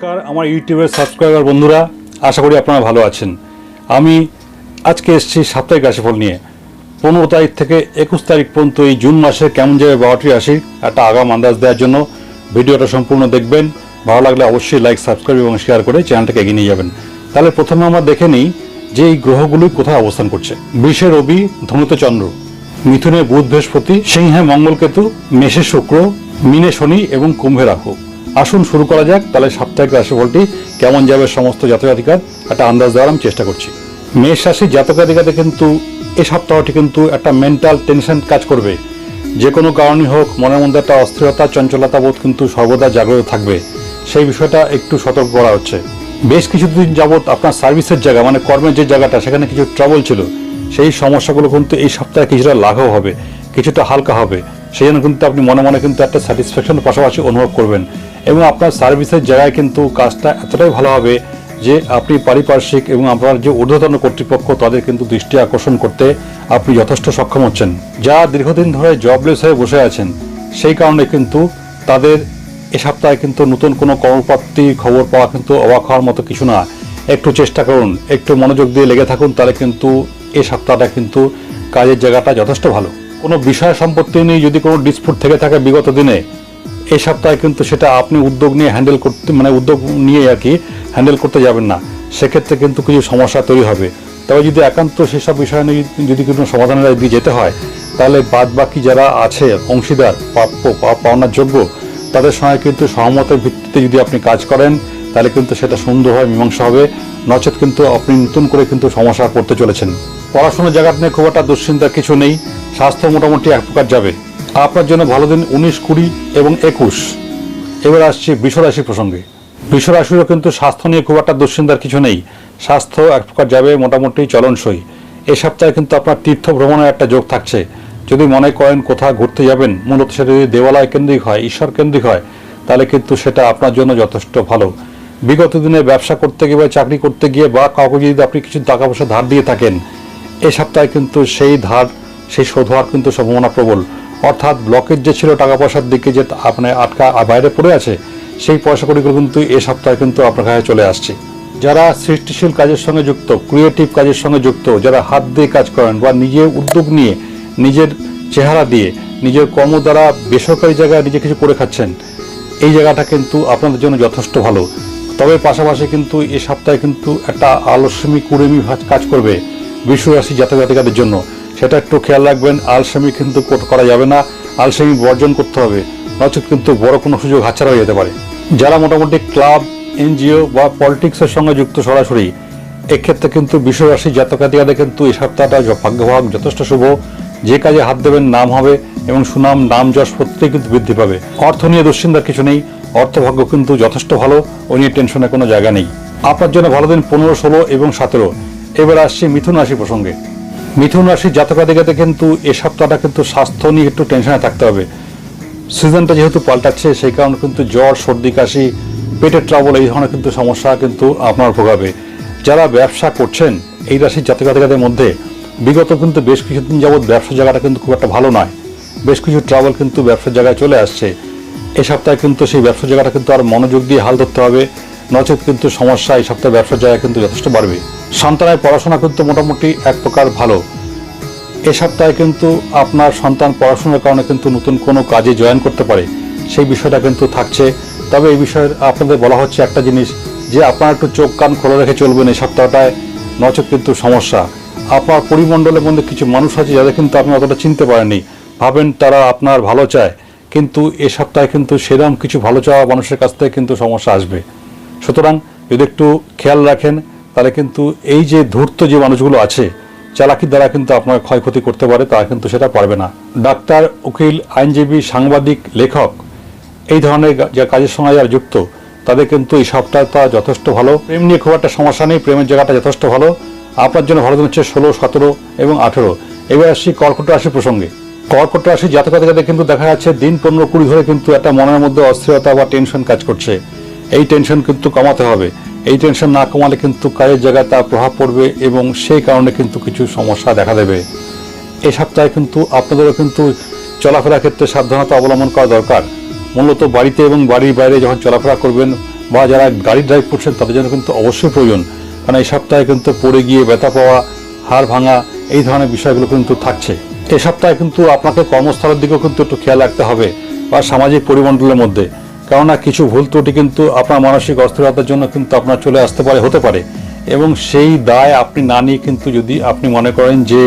নমস্কার, আমার ইউটিউবের সাবস্ক্রাইবার বন্ধুরা, আশা করি আপনারা ভালো আছেন। আমি আজকে এসেছি সাপ্তাহিক রাশিফল নিয়ে। পনেরো তারিখ থেকে একুশ তারিখ পর্যন্ত এই জুন মাসে কেমন যাবে বারোটি রাশি, একটা আগাম আন্দাজ দেওয়ার জন্য ভিডিওটা সম্পূর্ণ দেখবেন। ভালো লাগলে অবশ্যই লাইক সাবস্ক্রাইব এবং শেয়ার করে চ্যানেলটাকে এগিয়ে নিয়ে যাবেন। তাহলে প্রথমে আমরা দেখে নিই যে এই গ্রহগুলি কোথায় অবস্থান করছে। বৃষে রবি, ধনুতে চন্দ্র, মিথুনে বুধ বৃহস্পতি, সিংহে মঙ্গলকেতু মেষে শুক্র, মিনে শনি এবং কুম্ভে রাহু। আসুন, শুরু করা যাক। তাহলে সাপ্তাহিক রাশিফলটি কেমন যাবে সমস্ত জাতকাধিকার? একটা আন্দাজ দেওয়ার আমি চেষ্টা করছি। মেষ রাশির জাতকাধিকাতে কিন্তু এই সপ্তাহটি কিন্তু একটা মেন্টাল টেনশন কাজ করবে। যে কোনো কারণই হোক, মনের মধ্যে একটা অস্থিরতা, চঞ্চলতা বোধ কিন্তু সর্বদা জাগ্রত থাকবে। সেই বিষয়টা একটু সতর্ক করা হচ্ছে। বেশ কিছুদিন যাবৎ আপনার সার্ভিসের জায়গা মানে কর্মের যে জায়গাটা, সেখানে কিছু ট্রাবল ছিল। সেই সমস্যাগুলো কিন্তু এই সপ্তাহে কিছুটা লাঘব হবে, কিছুটা হালকা হবে। সেই জন্য কিন্তু আপনি মনে মনে কিন্তু একটা স্যাটিসফ্যাকশনের পাশাপাশি অনুভব করবেন। এবং আপনার সার্ভিসের জায়গায় কিন্তু কাজটা এতটাই ভালো হবে যে আপনি পারিপার্শ্বিক এবং আপনার যে ঊর্ধ্বতন কর্তৃপক্ষ তাদের কিন্তু দৃষ্টি আকর্ষণ করতে আপনি যথেষ্ট সক্ষম হচ্ছেন। যা দীর্ঘদিন ধরে জবলেস হয়ে বসে আছেন, সেই কারণে কিন্তু তাদের এ সপ্তাহে কিন্তু নতুন কোনো কর্মপ্রাপ্তি খবর পাওয়া কিন্তু অবাক হওয়ার মতো কিছু না। একটু চেষ্টা করুন, একটু মনোযোগ দিয়ে লেগে থাকুন, তাহলে কিন্তু এ সপ্তাহটা কিন্তু কাজের জায়গাটা যথেষ্ট ভালো। কোনো বিষয় সম্পত্তি নিয়ে যদি কোনো ডিসপুট থেকে থাকে বিগত দিনে এই সপ্তাহে কিন্তু সেটা আপনি উদ্যোগ নিয়ে হ্যান্ডেল করতে মানে উদ্যোগ নিয়ে আর কি হ্যান্ডেল করতে যাবেন না। সেক্ষেত্রে কিন্তু কিছু সমস্যা তৈরি হবে। তবে যদি একান্ত সেসব বিষয় নিয়ে যদি কোনো সমাধানের দিকে যেতে হয়, তাহলে বাদ বাকি যারা আছে, অংশীদার, প্রাপ্য পাওনার যোগ্য তাদের সঙ্গে কিন্তু সহমতের ভিত্তিতে যদি আপনি কাজ করেন, তাহলে কিন্তু সেটা সুন্দরভাবে মীমাংসা হবে। নচেত কিন্তু আপনি নতুন করে কিন্তু সমস্যা করতে চলেছেন। পড়াশোনার জায়গা নিয়ে খুব একটা দুশ্চিন্তার কিছু নেই। স্বাস্থ্য মোটামুটি এক প্রকার যাবে। আপনার জন্য ভালো দিন উনিশ, কুড়ি এবং একুশ। এবার আসছি বিশ্বরাশি প্রসঙ্গে। বিশ্বরাশিরও কিন্তু স্বাস্থ্য নিয়ে খুব একটা দুশ্চিন্তার কিছু নেই। স্বাস্থ্য এক প্রকার যাবে, মোটামুটি চলনসই। এ সপ্তাহে কিন্তু আপনার তীর্থ ভ্রমণের একটা যোগ থাকছে। যদি মনে করেন কোথাও ঘুরতে যাবেন, মূলত সেটা যদি দেবালয় কেন্দ্রিক হয়, ঈশ্বর কেন্দ্রিক হয়, তাহলে কিন্তু সেটা আপনার জন্য যথেষ্ট ভালো। বিগত দিনে ব্যবসা করতে গিয়ে বা চাকরি করতে গিয়ে বা কাউকে যদি আপনি কিছু টাকা পয়সা ধার দিয়ে থাকেন, এ সপ্তাহে কিন্তু সেই ধার, সেই শোধ হওয়ার কিন্তু সম্ভাবনা প্রবল। অর্থাৎ ব্লকের যে ছিল টাকা পয়সার দিকে যে আপনার আটকা বাইরে পড়ে আছে, সেই পয়সা কড়িগুলো কিন্তু এ সপ্তাহে কিন্তু আপনার কাছে চলে আসছে। যারা সৃষ্টিশীল কাজের সঙ্গে যুক্ত ক্রিয়েটিভ কাজের সঙ্গে যুক্ত, যারা হাত দিয়ে কাজ করেন বা নিজে উদ্যোগ নিয়ে, নিজের চেহারা দিয়ে, নিজের কর্ম দ্বারা বেসরকারি জায়গায় নিজে কিছু করে খাচ্ছেন, এই জায়গাটা কিন্তু আপনাদের জন্য যথেষ্ট ভালো। তবে পাশাপাশি কিন্তু এ সপ্তাহে কিন্তু একটা আলস্যমি কুড়েমি কাজ করবে বিশ্ব রাশি জাতক জাতিকাদের জন্য। সেটা একটু খেয়াল রাখবেন, আলসেমি কিন্তু কর- করা যাবে না, আলসেমি বর্জন করতে হবে, নচেত কিন্তু বড় কোনো সুযোগ হাতছাড়া হয়ে যেতে পারে। যারা মোটামুটি ক্লাব, এনজিও বা পলিটিক্সের সঙ্গে যুক্ত সরাসরি, এক্ষেত্রে কিন্তু বিশ্বরাশি জাতকাতিকাদের কিন্তু এই সপ্তাহটা ভাগ্যভাগ যথেষ্ট শুভ। যে কাজে হাত দেবেন নাম হবে এবং সুনাম, নাম, যশ প্রত্যেক কিন্তু বৃদ্ধি পাবে। অর্থ নিয়ে দুশ্চিন্তার কিছু নেই, অর্থভাগ্য কিন্তু যথেষ্ট ভালো, ও নিয়ে টেনশনের কোনো জায়গা নেই। আপনার জন্য ভালো দিন পনেরো, ষোলো এবং সতেরো। এবার আসছি মিথুন রাশি প্রসঙ্গে। মিথুন রাশির জাতকাদিকাতে কিন্তু এ সপ্তাহটা কিন্তু স্বাস্থ্য নিয়ে একটু টেনশনে থাকতে হবে। সিজনটা যেহেতু পাল্টাচ্ছে, সেই কারণে কিন্তু জ্বর, সর্দি, কাশি, পেটের ট্রাবল এই ধরনের কিন্তু সমস্যা কিন্তু আপনার ভোগাবে। যারা ব্যবসা করছেন, এই রাশির জাতকাধিকাদের মধ্যে বিগত কিন্তু বেশ কিছুদিন যাবৎ ব্যবসার জায়গাটা কিন্তু খুব একটা ভালো নয়। বেশ কিছু ট্রাভেল কিন্তু ব্যবসার জায়গায় চলে আসছে। এই সপ্তাহে কিন্তু সেই ব্যবসার জায়গাটা কিন্তু আর মনোযোগ দিয়ে হাল ধরতে হবে, নচেত কিন্তু সমস্যা এই সপ্তাহে ব্যবসার জায়গা কিন্তু যথেষ্ট বাড়বে। সন্তানের পড়াশোনা কিন্তু মোটামুটি এক প্রকার ভালো। এ সপ্তাহে কিন্তু আপনার সন্তান পড়াশোনার কারণে কিন্তু নতুন কোনো কাজে জয়েন করতে পারে। সেই বিষয়টা কিন্তু থাকছে। তবে এই বিষয়ে আপনাদের বলা হচ্ছে একটা জিনিস, যে আপনার একটু চোখ কান খোলা রেখে চলবেন এই সপ্তাহটায়, নচেত কিন্তু সমস্যা। আপনার পরিমণ্ডলের মধ্যে কিছু মানুষ আছে যাদের কিন্তু আপনি অতটা চিনতে পারেননি। ভাবেন তারা আপনার ভালো চায়, কিন্তু এ সপ্তাহে কিন্তু সেরকম কিছু ভালো চাওয়া মানুষের কাছ থেকে কিন্তু সমস্যা আসবে। সুতরাং যদি একটু খেয়াল রাখেন তাহলে কিন্তু এই যে ধূর্ত যে মানুষগুলো আছে, চালাকির দ্বারা কিন্তু আপনার ক্ষয়ক্ষতি করতে পারে, তারা কিন্তু সেটা পারবে না। ডাক্তার, উকিল, আইনজীবী, সাংবাদিক, লেখক, এই ধরনের যা কাজের সঙ্গে যারা যুক্ত, তাদের কিন্তু এই সপ্তাহটা যথেষ্ট ভালো। প্রেম নিয়ে খুব একটা সমস্যা নেই, প্রেমের জায়গাটা যথেষ্ট ভালো। আপনার জন্য ভালো হচ্ছে ষোলো, সতেরো এবং আঠেরো। এবার আসছি কর্কট রাশি প্রসঙ্গে। কর্কট রাশি জাতকাতিকাদের কিন্তু দেখা যাচ্ছে দিন পনেরো কুড়ি ধরে কিন্তু একটা মনের মধ্যে অস্থিরতা বা টেনশন কাজ করছে। এই টেনশন কিন্তু কমাতে হবে। এই টেনশন না কমালে কিন্তু কাজের জায়গায় তার প্রভাব পড়বে এবং সেই কারণে কিন্তু কিছু সমস্যা দেখা দেবে। এই সপ্তাহে কিন্তু আপনাদেরও কিন্তু চলাফেরার ক্ষেত্রে সাবধানতা অবলম্বন করা দরকার। মূলত বাড়িতে এবং বাড়ির বাইরে যখন চলাফেরা করবেন বা যারা গাড়ি ড্রাইভ করছেন তাদের জন্য কিন্তু অবশ্যই প্রয়োজন। কারণ এই সপ্তাহে কিন্তু পড়ে গিয়ে ব্যথা পাওয়া, হাড় ভাঙা এই ধরনের বিষয়গুলো কিন্তু থাকছে। এই সপ্তাহে কিন্তু আপনাকে কর্মস্থলের দিকেও কিন্তু একটু খেয়াল রাখতে হবে বা সামাজিক পরিমণ্ডলের মধ্যে। কেননা কিছু ভুল ত্রুটি কিন্তু আপনার মানসিক অস্থিরতার জন্য কিন্তু আপনার চলে আসতে পারে, হতে পারে। এবং সেই দায় আপনি না নিয়ে কিন্তু যদি আপনি মনে করেন যে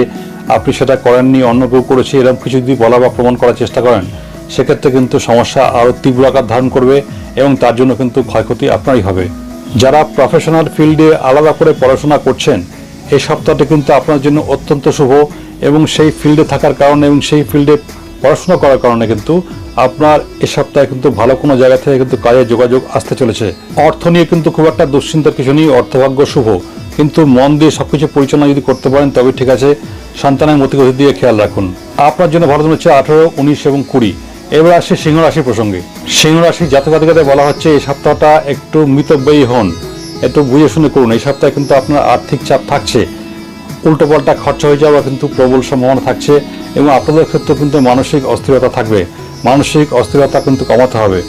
আপনি সেটা করেননি, অন্য কেউ করেছে, এরকম কিছু যদি বলা বা প্রমাণ করার চেষ্টা করেন, সেক্ষেত্রে কিন্তু সমস্যা আরও তীব্র আকার ধারণ করবে এবং তার জন্য কিন্তু ক্ষয়ক্ষতি আপনারই হবে। যারা প্রফেশনাল ফিল্ডে আলাদা করে পড়াশোনা করছেন, এই সপ্তাহটা কিন্তু আপনার জন্য অত্যন্ত শুভ এবং সেই ফিল্ডে থাকার কারণে এবং সেই ফিল্ডে পড়াশোনা করার কারণে কিন্তু আপনার এ সপ্তাহে কিন্তু ভালো কোনো জায়গা থেকে কিন্তু কাজের যোগাযোগ আসতে চলেছে। অর্থ নিয়ে কিন্তু খুব একটা দুশ্চিন্তার কিছু নেই, অর্থভাগ্য শুভ। কিন্তু মন দিয়ে সবকিছু পরিচালনা যদি করতে পারেন, তবে ঠিক আছে, সন্তানের মতিগতি দিয়ে খেয়াল রাখুন। আপনার জন্য ভালো হচ্ছে আঠারো, উনিশ এবং কুড়ি। এবার আসছে সিংহ রাশি প্রসঙ্গে। সিংহ রাশি জাতকাতিকাতে বলা হচ্ছে, এই সপ্তাহটা একটু মিতব্যয়ী হন। একটু বুঝে শুনে করুন। এই সপ্তাহে কিন্তু আপনার আর্থিক চাপ থাকছে। উল্টো পাল্টা খরচা হয়ে যাওয়ার কিন্তু প্রবল সম্ভাবনা থাকছে এবং আপনাদের ক্ষেত্রে কিন্তু মানসিক অস্থিরতা থাকবে। মানসিক অস্থিরতা কিন্তু কমাতে হবে।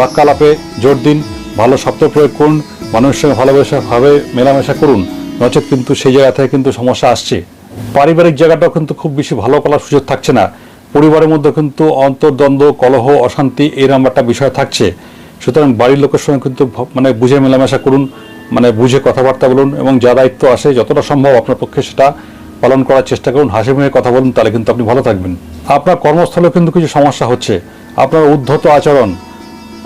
বাক্যালাপে জোর দিন, ভালো শব্দ প্রয়োগ করুন, মানুষের সঙ্গে ভালোবাসা ভাবে মেলামেশা করুন, নচেত কিন্তু সেই জায়গা থেকে কিন্তু সমস্যা আসছে। পারিবারিক জায়গাটাও কিন্তু খুব বেশি ভালো করার সুযোগ থাকছে না। পরিবারের মধ্যে কিন্তু অন্তর্দ্বন্দ্ব, কলহ, অশান্তি এই নাম্বারটা বিষয় থাকছে। সুতরাং বাড়ির লোকের সঙ্গে কিন্তু মানে বুঝে মেলামেশা করুন মানে বুঝে কথাবার্তা বলুন এবং যা দায়িত্ব আসে, যতটা সম্ভব আপনার পক্ষে সেটা পালন করার চেষ্টা করুন। হাসি মুখে কথা বলুন, তাহলে কিন্তু আপনি ভালো থাকবেন। আপনার কর্মস্থলে কিন্তু কিছু সমস্যা হচ্ছে। আপনার উদ্ধত আচরণ,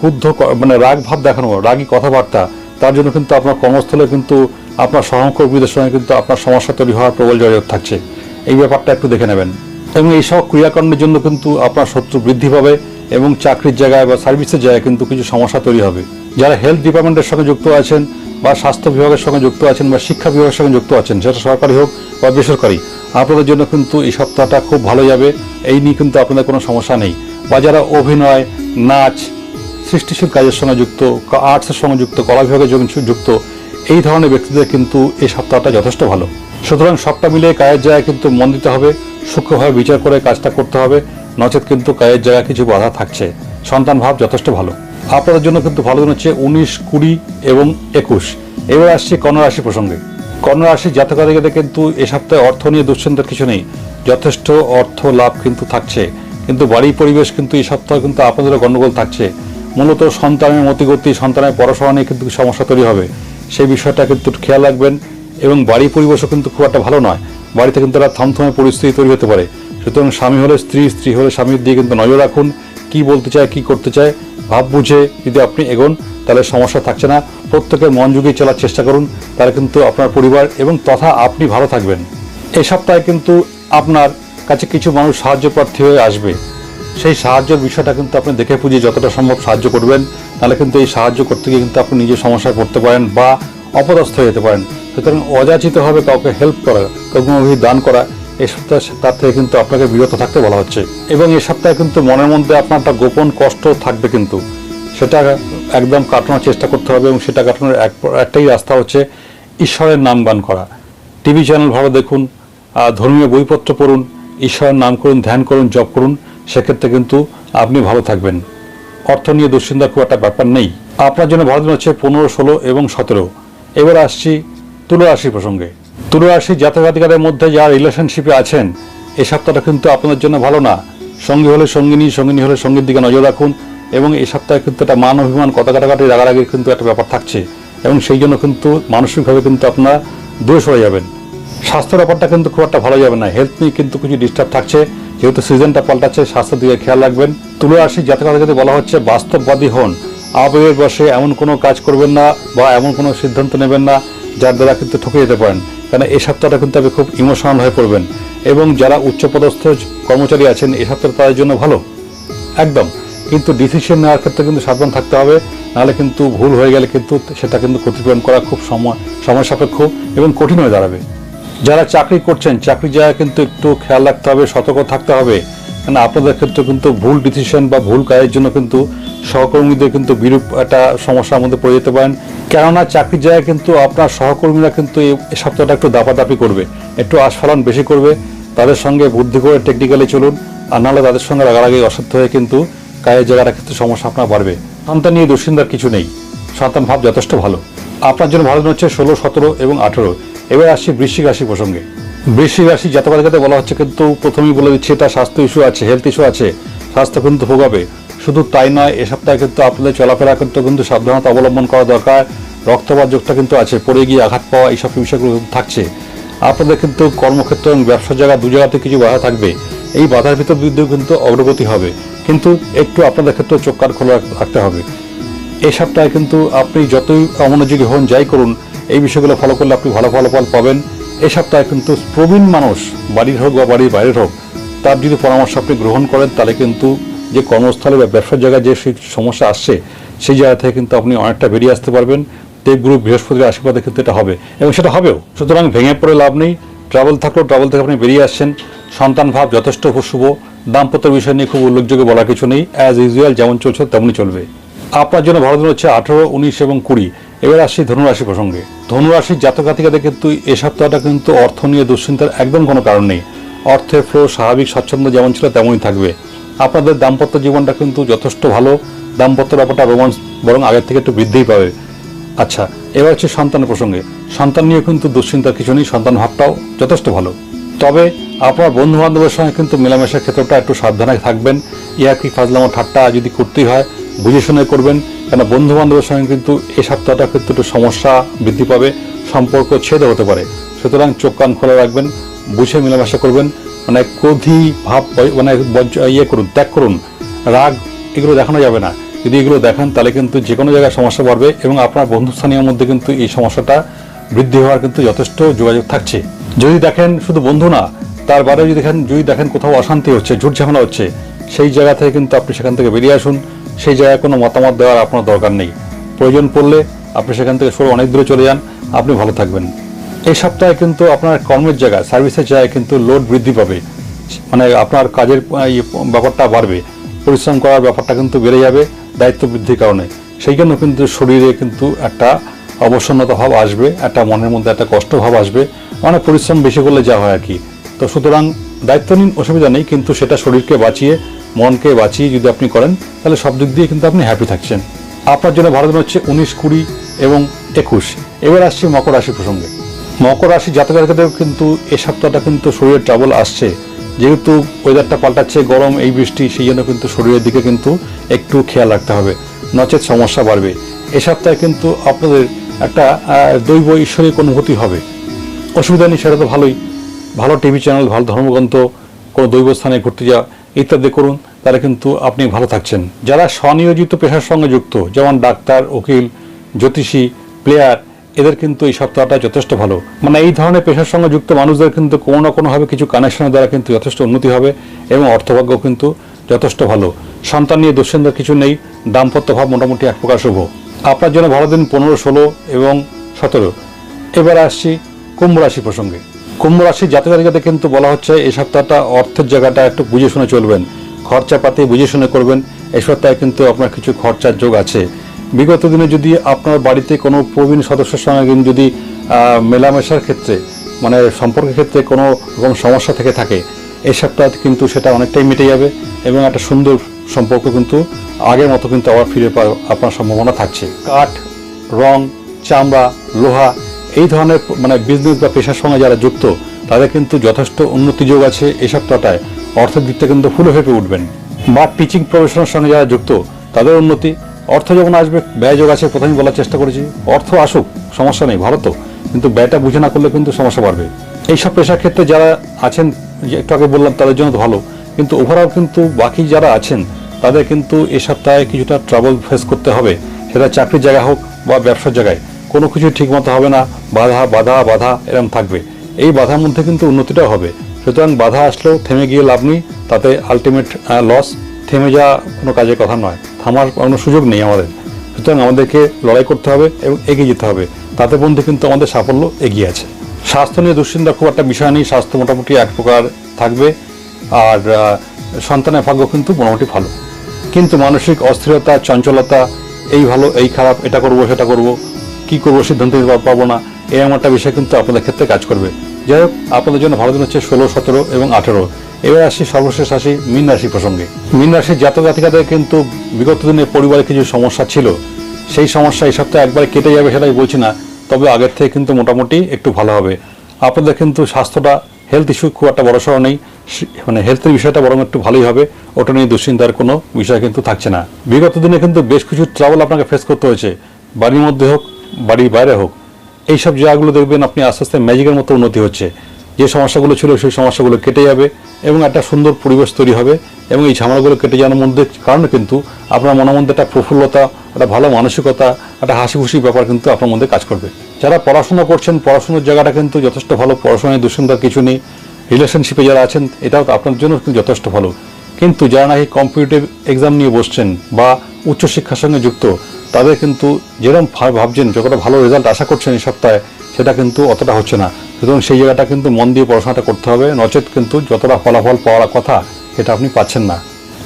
ক্রুদ্ধ মানে রাগ ভাব দেখানো, রাগী কথাবার্তা, তার জন্য কিন্তু আপনার কর্মস্থলে কিন্তু আপনার সহকর্মীদের সঙ্গে কিন্তু আপনার সমস্যা তৈরি হওয়ার প্রবল জয়যোগ থাকছে। এই ব্যাপারটা একটু দেখে নেবেন। এবং এইসব ক্রিয়াকাণ্ডের জন্য কিন্তু আপনার শত্রু বৃদ্ধি পাবে এবং চাকরির জায়গায় বা সার্ভিসের জায়গায় কিন্তু কিছু সমস্যা তৈরি হবে। যারা হেলথ ডিপার্টমেন্টের সঙ্গে যুক্ত আছেন বা স্বাস্থ্য বিভাগের সঙ্গে যুক্ত আছেন বা শিক্ষা বিভাগের সঙ্গে যুক্ত আছেন, সেটা সরকারি হোক বা বেসরকারি, আপনাদের জন্য কিন্তু এই সপ্তাহটা খুব ভালো যাবে। এই নিয়ে কিন্তু আপনাদের কোনো সমস্যা নেই। বা যারা অভিনয়, নাচ, সৃষ্টিশীল কাজের সঙ্গে যুক্ত আর্টসের সঙ্গে যুক্ত, কলা বিভাগের যুক্ত, এই ধরনের ব্যক্তিদের কিন্তু এই সপ্তাহটা যথেষ্ট ভালো। সুতরাং সবটা মিলিয়ে কাজের জায়গায় কিন্তু মন দিতে হবে, সূক্ষ্মভাবে বিচার করে কাজটা করতে হবে, নচেত কিন্তু কাজের জায়গায় কিছু বাধা থাকছে। সন্তান ভাব যথেষ্ট ভালো। আপনাদের জন্য কিন্তু ভালো দিন হচ্ছে উনিশ, কুড়ি এবং একুশ। এবার আসছে কন্যা রাশি প্রসঙ্গে। কন্যা রাশি জাতকাদিকে কিন্তু এ সপ্তাহে অর্থ নিয়ে দুশ্চিন্তার কিছু নেই। যথেষ্ট অর্থ লাভ কিন্তু থাকছে। কিন্তু বাড়ি পরিবেশ কিন্তু এই সপ্তাহে কিন্তু আপনাদেরও গণ্ডগোল থাকছে। মূলত সন্তানের মতিগতি, সন্তানের পড়াশোনা নিয়ে কিন্তু সমস্যা তৈরি হবে। সেই বিষয়টা কিন্তু খেয়াল রাখবেন। এবং বাড়ি পরিবেশও কিন্তু খুব একটা ভালো নয়। বাড়িতে কিন্তু একটা থমথমে পরিস্থিতি তৈরি হতে পারে। সুতরাং স্বামী হলে স্ত্রী স্ত্রী হলে স্বামীর দিয়ে কিন্তু নজর রাখুন। কি বলতে চায়, কি করতে চায়, ভাব বুঝে যদি আপনি এগোন, তাহলে সমস্যা থাকছে না। প্রত্যেকের মন যুগিয়ে চলার চেষ্টা করুন, তাহলে কিন্তু আপনার পরিবার এবং তথা আপনি ভালো থাকবেন। এই সপ্তাহে কিন্তু আপনার কাছে কিছু মানুষ সাহায্য প্রার্থী হয়ে আসবে। সেই সাহায্যের বিষয়টা কিন্তু আপনি দেখে বুঝে যতটা সম্ভব সাহায্য করবেন, তাহলে কিন্তু এই সাহায্য করতে গিয়ে কিন্তু আপনি নিজের সমস্যায় পড়তে পারেন বা অপদস্থ হয়ে যেতে পারেন। সুতরাং অযাচিতভাবে কাউকে হেল্প করা, কাউকে দান করা এই সপ্তাহে তার থেকে কিন্তু আপনাকে বিরত থাকতে বলা হচ্ছে। এবং এই সপ্তাহে কিন্তু মনের মধ্যে আপনার একটা গোপন কষ্ট থাকবে কিন্তু। সেটা একদম কাটানোর চেষ্টা করতে হবে এবং সেটা কাটানোর এক একটাই রাস্তা হচ্ছে ঈশ্বরের নাম গান করা। টিভি চ্যানেল ভালো দেখুন ধর্মীয় বইপত্র পড়ুন, ঈশ্বরের নাম করুন, ধ্যান করুন, জপ করুন, সেক্ষেত্রে কিন্তু আপনি ভালো থাকবেন। অর্থ নিয়ে দুশ্চিন্তা খুব একটা ব্যাপার নেই। আপনার জন্য ভালো দিন হচ্ছে পনেরো, ষোলো এবং সতেরো। এবার আসছি তুলা রাশি প্রসঙ্গে। তুলা রাশি জাতকাতিকাদের মধ্যে যারা রিলেশনশিপে আছেন, এই সপ্তাহটা কিন্তু আপনাদের জন্য ভালো না। সঙ্গী হলে সঙ্গিনী সঙ্গিনী হলে সঙ্গীর দিকে নজর রাখুন এবং এই সপ্তাহে কিন্তু একটা মান অভিমান, কথা কাটাকাটি, রাগারাগির কিন্তু একটা ব্যাপার থাকছে এবং সেই জন্য কিন্তু মানসিকভাবে কিন্তু আপনারা দূরে সরে যাবেন। স্বাস্থ্য ব্যাপারটা কিন্তু খুব একটা ভালো যাবে না। হেলথ নিয়ে কিন্তু কিছু ডিস্টার্ব থাকছে। যেহেতু সিজনটা পাল্টাচ্ছে, স্বাস্থ্যের দিকে খেয়াল রাখবেন। তুলো রাশি জাতকার যদি বলা হচ্ছে বাস্তববাদী হন, আবেগের বসে এমন কোনো কাজ করবেন না বা এমন কোনো সিদ্ধান্ত নেবেন না যার দ্বারা কিন্তু ঠকে যেতে পারেন। কারণ এই সপ্তাহটা কিন্তু আপনি খুব ইমোশনাল হয়ে পড়বেন এবং যারা উচ্চপদস্থ কর্মচারী আছেন, এই সপ্তাহটা তাদের জন্য ভালো। একদম। কিন্তু ডিসিশন নেওয়ার ক্ষেত্রে কিন্তু সাবধান থাকতে হবে। নাহলে কিন্তু ভুল হয়ে গেলে কিন্তু সেটা কিন্তু ক্ষতিপূরণ করা খুব সময় সময় সাপেক্ষ এবং কঠিন হয়ে দাঁড়াবে। যারা চাকরি করছেন চাকরির জায়গায় কিন্তু একটু খেয়াল রাখতে হবে, সতর্ক থাকতে হবে। কারণ আপনাদের ক্ষেত্রে কিন্তু ভুল ডিসিশন বা ভুল কাজের জন্য কিন্তু সহকর্মীদের কিন্তু বিরূপ একটা সমস্যার মধ্যে পড়ে যেতে পারেন। কেননা চাকরির জায়গায় কিন্তু আপনার সহকর্মীরা কিন্তু এই সপ্তাহটা একটু দাপাদাপি করবে, একটু আস্ফালন বেশি করবে। তাদের সঙ্গে বুদ্ধি করে টেকনিক্যালি চলুন, আর নাহলে তাদের সঙ্গে রাগারাগি, অসত্য হয়ে কিন্তু কাজের জায়গাটা ক্ষেত্রে সমস্যা আপনার বাড়বে। সন্তান নিয়ে দুশ্চিন্তার কিছু নেই, সন্তান ভাব যথেষ্ট ভালো। আপনার জন্য ভালো হচ্ছে ষোলো, সতেরো এবং আঠেরো। এবার আসছি বৃশ্চিক রাশি প্রসঙ্গে। বৃশ্চিক রাশি জাতকালিকাতে বলা হচ্ছে, কিন্তু প্রথমেই বলে দিচ্ছি, এটা স্বাস্থ্য ইস্যু আছে হেলথ ইস্যু আছে, স্বাস্থ্য কিন্তু ভোগাবে। শুধু তাই নয়, এ সপ্তাহে কিন্তু আপনাদের চলাফেরা কিন্তু কিন্তু সাবধানতা অবলম্বন করা দরকার রক্তপাত যোগটা কিন্তু আছে, পড়ে গিয়ে আঘাত পাওয়া, এইসব বিষয়গুলো থাকছে। আপনাদের কিন্তু কর্মক্ষেত্র এবং ব্যবসার জায়গা, দু জায়গাতে কিছু বাধা থাকবে। এই বাধার ভিতর বিরুদ্ধেও কিন্তু অগ্রগতি হবে। কিন্তু একটু আপনাদের ক্ষেত্রে চোখ কান খোলা রাখতে হবে। এই সপ্তাহে কিন্তু আপনি যতই অমনোযোগী হন, যাই করুন, এই বিষয়গুলো ফলো করলে আপনি ভালো ফলাফল পাবেন। এই সপ্তাহে কিন্তু প্রবীণ মানুষ, বাড়ির হোক বা বাড়ির বাইরের হোক, তার যদি পরামর্শ আপনি গ্রহণ করেন, তাহলে কিন্তু যে কর্মস্থলে বা ব্যবসার জায়গায় যে সেই সমস্যা আসছে, সেই জায়গা থেকে কিন্তু আপনি অনেকটা বেরিয়ে আসতে পারবেন। দেবগুরু বৃহস্পতির আশীর্বাদে কিন্তু এটা হবে। এবং সেটা হবেও। সুতরাং ভেঙে পড়ে লাভ নেই। ট্রাভেল থাকলেও ট্রাভেল থেকে আপনি বেরিয়ে আসছেন। সন্তান ভাব যথেষ্ট শুভ। দাম্পত্য বিষয় নিয়ে খুব উল্লেখযোগ্য বলা কিছু নেই। অ্যাজ ইউজুয়াল যেমন চলছে, তেমনই চলবে। আপনার জন্য ভালো দিন হচ্ছে আঠেরো, উনিশ এবং কুড়ি। এবার আসছি ধনুরাশি প্রসঙ্গে। ধনুরাশির জাতক জাতিকাদের কিন্তু এ সপ্তাহটা কিন্তু অর্থ নিয়ে দুশ্চিন্তার একদম কোনো কারণ নেই। অর্থের ফ্লো স্বাভাবিক স্বচ্ছন্দ যেমন ছিল তেমনই থাকবে। আপনাদের দাম্পত্য জীবনটা কিন্তু যথেষ্ট ভালো। দাম্পত্য ব্যাপারটা রোমান্স বরং আগের থেকে একটু বৃদ্ধিই পাবে। আচ্ছা এবার হচ্ছে সন্তানের প্রসঙ্গে। সন্তান নিয়ে কিন্তু দুশ্চিন্তার কিছু নেই, সন্তান ভাবটাও যথেষ্ট ভালো। তবে আপনার বন্ধু বান্ধবের সঙ্গে কিন্তু মেলামেশার ক্ষেত্রটা একটু সাবধানে থাকবেন। ইয়ার্কি ফাজলামো ঠাট্টা যদি করতেই হয়, বুঝে শুনে করবেন। কেন বন্ধু বান্ধবের সঙ্গে কিন্তু এই সপ্তাহটা কিন্তু একটু সমস্যা বৃদ্ধি পাবে, সম্পর্ক ছেদে হতে পারে। সুতরাং চোখ কান খোলা রাখবেন, বুঝে মেলামেশা করবেন মানে ক্রোধী ভাব মানে ইয়ে করুন, ত্যাগ করুন, রাগ এগুলো দেখানো যাবে না। যদি এগুলো দেখান, তাহলে কিন্তু যে কোনো জায়গায় সমস্যা বাড়বে এবং আপনার বন্ধুস্থানীয় মধ্যে কিন্তু এই সমস্যাটা বৃদ্ধি হওয়ার কিন্তু যথেষ্ট যোগাযোগ থাকছে। যদি দেখেন শুধু বন্ধু না, তার বাইরে যদি দেখেন যদি দেখেন কোথাও অশান্তি হচ্ছে ঝুট ঝামেলা হচ্ছে, সেই জায়গা থেকে কিন্তু আপনি সেখান থেকে বেরিয়ে আসুন। সেই জায়গায় কোনো মতামত দেওয়ার আপনার দরকার নেই। প্রয়োজন পড়লে আপনি সেখান থেকে সরে অনেক দূরে চলে যান। আপনি ভালো থাকবেন। এই সপ্তাহে কিন্তু আপনার কর্মের জায়গায় সার্ভিসের জায়গায় কিন্তু লোড বৃদ্ধি পাবে। মানে আপনার কাজের ব্যাপারটা বাড়বে। পরিশ্রম করার ব্যাপারটা কিন্তু বেড়ে যাবে দায়িত্ব বৃদ্ধির কারণে। সেই জন্য কিন্তু শরীরে কিন্তু একটা অবসন্নতা ভাব আসবে, একটা মনের মধ্যে একটা কষ্ট ভাব আসবে। মানে পরিশ্রম বেশি করলে যা হয় আর কি। তো সুতরাং দায়িত্ব নিন, অসুবিধা নেই, কিন্তু সেটা শরীরকে বাঁচিয়ে মনকে বাঁচিয়ে যদি আপনি করেন, তাহলে সব দিক দিয়ে কিন্তু আপনি হ্যাপি থাকছেন। আপনার জন্য দিন হচ্ছে উনিশ, কুড়ি এবং একুশ। এবার আসছি মকর রাশি প্রসঙ্গে। মকর রাশি জাতকাদের কিন্তু এ সপ্তাহটা কিন্তু শরীরের ট্রাবল আসছে। যেহেতু ওয়েদারটা পাল্টাচ্ছে, গরম, এই বৃষ্টি, সেই জন্য কিন্তু শরীরের দিকে কিন্তু একটু খেয়াল রাখতে হবে। নচেত সমস্যা বাড়বে। এ সপ্তাহে কিন্তু আপনাদের একটা দৈব ঈশ্বরিক অনুভূতি হবে। অসুবিধা নেই, সেটা তো ভালোই। ভালো টিভি চ্যানেল ভালো ধর্মগ্রন্থ, কোনো দৈব স্থানে ঘুরতে যাওয়া ইত্যাদি করুন, তাহলে কিন্তু আপনি ভালো থাকছেন। যারা স্বনিয়োজিত পেশার সঙ্গে যুক্ত, যেমন ডাক্তার, উকিল, জ্যোতিষী, প্লেয়ার, এদের কিন্তু এই সপ্তাহটা যথেষ্ট ভালো। মানে এই ধরনের পেশার সঙ্গে যুক্ত মানুষদের কিন্তু কোনো না কোনোভাবে কিছু কানেকশনের দ্বারা কিন্তু যথেষ্ট উন্নতি হবে এবং অর্থভাগ্য কিন্তু যথেষ্ট ভালো। সন্তান নিয়ে দুশ্চিন্তার কিছু নেই, দাম্পত্য ভাব মোটামুটি এক প্রকার শুভ। আপনার জন্য ভালো দিন পনেরো, ষোলো এবং সতেরো। এবার আসছি কুম্ভ রাশি প্রসঙ্গে। কুম্ভ রাশি জাতকারিকাতে কিন্তু বলা হচ্ছে এই সপ্তাহটা অর্থের জায়গাটা একটু বুঝে শুনে চলবেন। খরচাপাতি বুঝে শুনে করবেন। এই সপ্তাহে কিন্তু আপনার কিছু খরচার যোগ আছে। বিগত দিনে যদি আপনার বাড়িতে কোনো প্রবীণ সদস্যের সঙ্গে কিন্তু যদি মেলামেশার ক্ষেত্রে মানে সম্পর্কের ক্ষেত্রে কোনো রকম সমস্যা থেকে থাকে, এই সপ্তাহে কিন্তু সেটা অনেকটাই মিটে যাবে এবং একটা সুন্দর সম্পর্ক কিন্তু আগের মতো কিন্তু আবার ফিরে পাওয়ার আপনার সম্ভাবনা থাকছে। কাঠ, রং, চামড়া, লোহা এই ধরনের মানে বিজনেস বা পেশার সঙ্গে যারা যুক্ত, তাদের কিন্তু যথেষ্ট উন্নতি যোগ আছে এই সপ্তাহটায় অর্থের দিকটা কিন্তু ফুলে ফেপে উঠবেন। বা টিচিং প্রফেশনের সঙ্গে যারা যুক্ত, তাদের উন্নতি। অর্থ যখন আসবে, ব্যয় যোগ আছে প্রথমেই বলার চেষ্টা করেছি। অর্থ আসুক, সমস্যা নেই, ভালো তো। কিন্তু ব্যয়টা বুঝে না করলে কিন্তু সমস্যা বাড়বে। এইসব পেশার ক্ষেত্রে যারা আছেন একটু আগে বললাম, তাদের জন্য ভালো। কিন্তু ওভারঅল কিন্তু বাকি যারা আছেন, তাদের কিন্তু এই সপ্তাহে কিছুটা ট্রাবল ফেস করতে হবে। সেটা চাকরির জায়গা হোক বা ব্যবসার জায়গায়। কোনো কিছু ঠিকমতো হবে না, বাধা বাধা বাধা, এরকম থাকবে। এই বাধার মধ্যে কিন্তু উন্নতিটা হবে। সুতরাং বাধা আসলেও থেমে গিয়ে লাভ নেই, তাতে আলটিমেট লস থেমে যাওয়া কোনো কাজের কথা নয়। থামার কোনো সুযোগ নেই আমাদের। সুতরাং আমাদেরকে লড়াই করতে হবে এবং এগিয়ে যেতে হবে। তাতে বন্ধু কিন্তু আমাদের সাফল্য এগিয়ে আছে। স্বাস্থ্য নিয়ে দুশ্চিন্তা খুব একটা বিষয় নেই, স্বাস্থ্য মোটামুটি এক প্রকার থাকবে। আর সন্তানের ভাগ্য কিন্তু মোটামুটি ভালো। কিন্তু মানসিক অস্থিরতা, চঞ্চলতা, এই ভালো, এই খারাপ, এটা করব, সেটা করব কি করব, সিদ্ধান্ত নিতে পার- পারব না এরকম একটা বিষয় কিন্তু আপনাদের ক্ষেত্রে কাজ করবে। যাই হোক, আপনাদের জন্য ভালো দিন হচ্ছে ষোলো, সতেরো এবং আঠেরো। এবার আসি সর্বশেষ আসি মীন রাশি প্রসঙ্গে। মীন রাশির জাতক জাতিকাদের কিন্তু বিগত দিনে পরিবারে কিছু সমস্যা ছিল। সেই সমস্যা এই সপ্তাহে একবার কেটে যাবে সেটাই বলছি না, তবে আগের থেকে কিন্তু মোটামুটি একটু ভালো হবে। আপনাদের কিন্তু স্বাস্থ্যটা হেলথ ইস্যু খুব একটা বড় সড়ো নেই মানে হেলথের বিষয়টা বরং একটু ভালোই হবে, ওটা নিয়ে দুশ্চিন্তার কোনো বিষয় কিন্তু থাকছে না। বিগত দিনে কিন্তু বেশ কিছু ট্রাভেল আপনাকে ফেস করতে হয়েছে। বাড়ির মধ্যে হোক বাড়ির বাইরে হোক, এইসব জায়গাগুলো দেখবেন আপনি আস্তে আস্তে ম্যাজিকের মতো উন্নতি হচ্ছে। যে সমস্যাগুলো ছিল সেই সমস্যাগুলো কেটে যাবে এবং একটা সুন্দর পরিবেশ তৈরি হবে এবং এই ঝামেলাগুলো কেটে যাওয়ার মধ্যে কারণে কিন্তু আপনার মনের মধ্যে একটা প্রফুল্লতা, একটা ভালো মানসিকতা, একটা হাসি খুশি ব্যাপার কিন্তু আপনার মধ্যে কাজ করবে। যারা পড়াশোনা করছেন, পড়াশোনার জায়গাটা কিন্তু যথেষ্ট ভালো, পড়াশোনায় দুশ্চিন্তার কিছু নেই। রিলেশনশিপে যারা আছেন, এটাও আপনার জন্য কিন্তু যথেষ্ট ভালো। কিন্তু যারা নাকি কম্পিটিটিভ এক্সাম নিয়ে বসছেন বা উচ্চশিক্ষার সঙ্গে যুক্ত তাদের কিন্তু যেরকম ভাবছেন, যতটা ভালো রেজাল্ট আশা করছেন এই সপ্তাহে, সেটা কিন্তু অতটা হচ্ছে না। সুতরাং সেই জায়গাটা কিন্তু মন দিয়ে পড়াশোনাটা করতে হবে। নচেত কিন্তু যতটা ফলাফল পাওয়ার কথা, সেটা আপনি পাচ্ছেন না।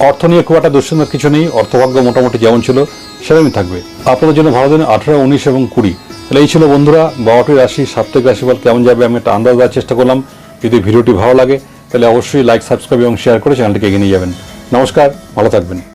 অর্থ নিয়ে খুব একটা দুশ্চিন্তার কিছু নেই। অর্থভাগ্য মোটামুটি যেমন ছিল, সেরকমই থাকবে। আপনাদের জন্য ভালো দিন আঠারো, উনিশ এবং কুড়ি। তাহলে এই ছিল বন্ধুরা, বারোটি রাশি, সাপ্তাহিক রাশিফল কেমন যাবে আমি একটা আন্দাজ দেওয়ার চেষ্টা করলাম। যদি ভিডিওটি ভালো লাগে, তাহলে অবশ্যই লাইক সাবস্ক্রাইব এবং শেয়ার করে চ্যানেলটিকে এগিয়ে নিয়ে যাবেন। নমস্কার, ভালো থাকবেন।